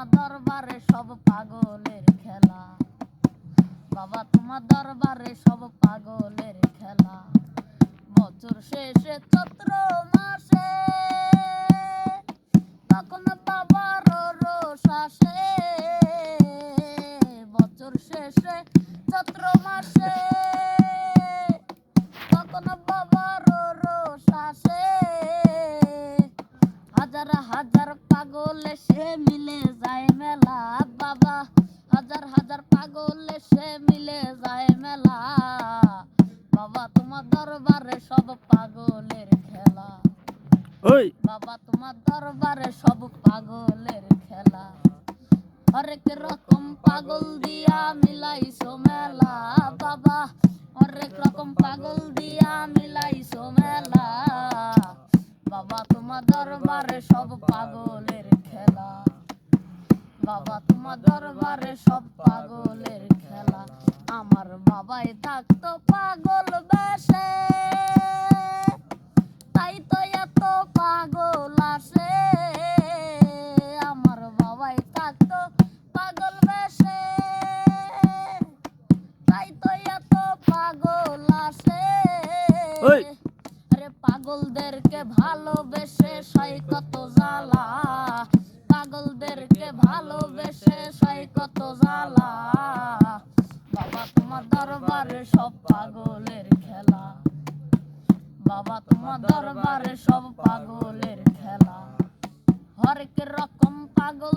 তোমার দরবারে সব পাগলের খেলা। বাবা তোমার দরবারে সব পাগলের খেলা। বছর শেষে চৈত্র যায় মেলা বাবা। হাজার হাজার পাগল এসে মিলে যায় মেলা। বাবা তোমার দরবারে সব পাগলের খেলা। ওই। বাবা তোমার দরবারে সব পাগলের খেলা। হরেক রকম পাগল দিয়া মিলাইছো মেলা। বাবা হরেক রকম পাগল দিয়া মিলাইছো মেলা। বাবা তোমার দরবারে সব পাগলের খেলা। বাবা তোমার দরবারে সব পাগলের খেলা। আমার বাবাই থাকতো পাগল পাগলদেরকে ভালোবেসে সই কত জ্বালা। পাগলদেরকে ভালোবেসে সই কত জ্বালা। বাবা, তোমার দরবারে সব পাগলের খেলা। বাবা, তোমার দরবারে সব পাগলের খেলা। হরেক রকম পাগল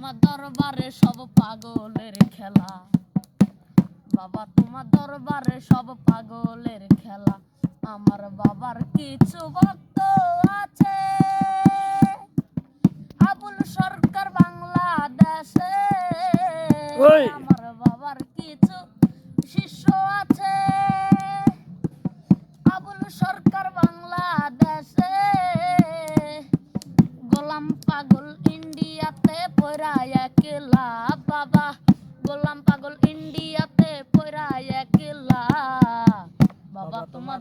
তোমার দরবারে সব পাগলের খেলা। বাবা, তোমার দরবারে সব পাগলের খেলা। আমার বাবার কিছু ভক্ত আছে।